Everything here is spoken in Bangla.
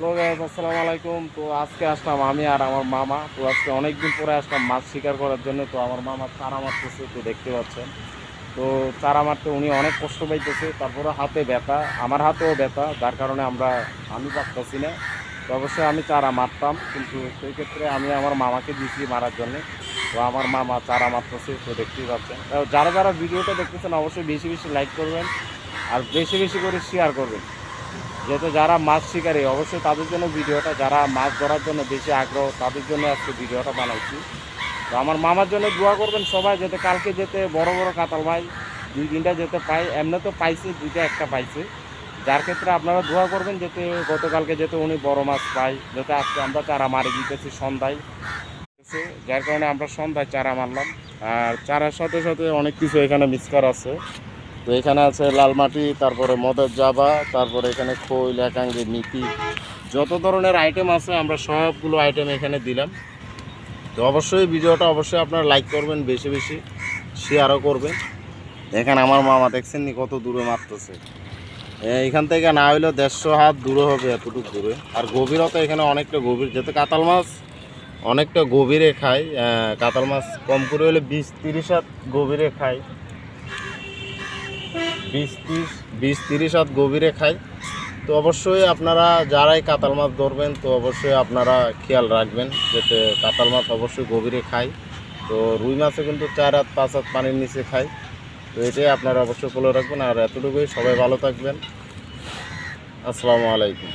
হ্যালো গাইজ আসসালামু আলাইকুম। তো আজকে আসলাম আমি আর আমার মামা। তো আজকে অনেক দিন পরে আসলাম মাছ শিকার করার জন্য। তো আমার মামা চারা মারতেছে, তো দেখতে পাচ্ছেন। তো চারা মারতে উনি অনেক কষ্ট পাইতেছে। তারপরে হাতে ব্যথা, আমার হাতেও ব্যথা। যার কারণে আমরা, আমি পারতেছি না। তো অবশ্যই আমি চারা মারতাম। কিন্তু সেই ক্ষেত্রে আমি আমার মামাকে দিয়েছি মারার জন্য। তো আমার মামা চারা মারতেছে, তো দেখতেই পাচ্ছেন। যারা যারা ভিডিওটা দেখতেছেন, অবশ্যই বেশি বেশি লাইক করবেন। আর বেশি বেশি করে শেয়ার করবেন। যেহেতু যারা মাছ শিকারী, অবশ্যই তাদের জন্য ভিডিওটা, যারা মাছ ধরার জন্য বেশি আগ্রহ, তাদের জন্য আজকে ভিডিওটা বানাইছি। তো আমার মামার জন্য দোয়া করবেন সবাই, যাতে কালকে যেতে বড় বড় কাতাল ভাই দুই তিনটা যেতে পাই এমনি তো পাইছে, দুইটা একটা পাইছে। যার ক্ষেত্রে আপনারা দোয়া করবেন, যাতে গতকালকে যেতে উনি বড় মাছ পাই যাতে আজকে আমরা চারা মারি দিতেছি সন্ধ্যায়। যার কারণে আমরা সন্ধ্যায় চারা মারলাম। আর চারার সাথে সাথে অনেক কিছু এখানে মিক্সকার আছে। তো এখানে আছে লাল মাটি, তারপরে মদের জাবা, তারপরে এখানে খৈল একাঙ্গি মিটি যত ধরনের আইটেম আছে, আমরা সবগুলো আইটেম এখানে দিলাম। তো অবশ্যই ভিডিওটা অবশ্যই আপনারা লাইক করবেন, বেশি বেশি শেয়ারও করবেন। এখানে আমার মামা দেখছেন নি কত দূরে মারতেছে। এইখান থেকে না হইলেও দেড়শো হাত দূরে হবে এতটুকু দূরে। আর গভীরতা এখানে অনেকটা গভীর। যেতে কাতাল মাছ অনেকটা গভীরে খায় কাতাল মাছ কম করে হলে বিশ তিরিশ হাত গভীরে খায়। বিশ তিরিশ বিশ তিরিশ হাত গভীরে খায়। তো অবশ্যই আপনারা যারাই কাতাল মাছ ধরবেন, তো অবশ্যই আপনারা খেয়াল রাখবেন যাতে কাতাল মাছ অবশ্যই গভীরে খায়। তো রুই মাছে কিন্তু চার হাত, পাঁচ হাত পানির নিচে খায়। তো এটাই আপনারা অবশ্যই ফলো রাখবেন। আর এতটুকুই, সবাই ভালো থাকবেন। আসসালামু আলাইকুম।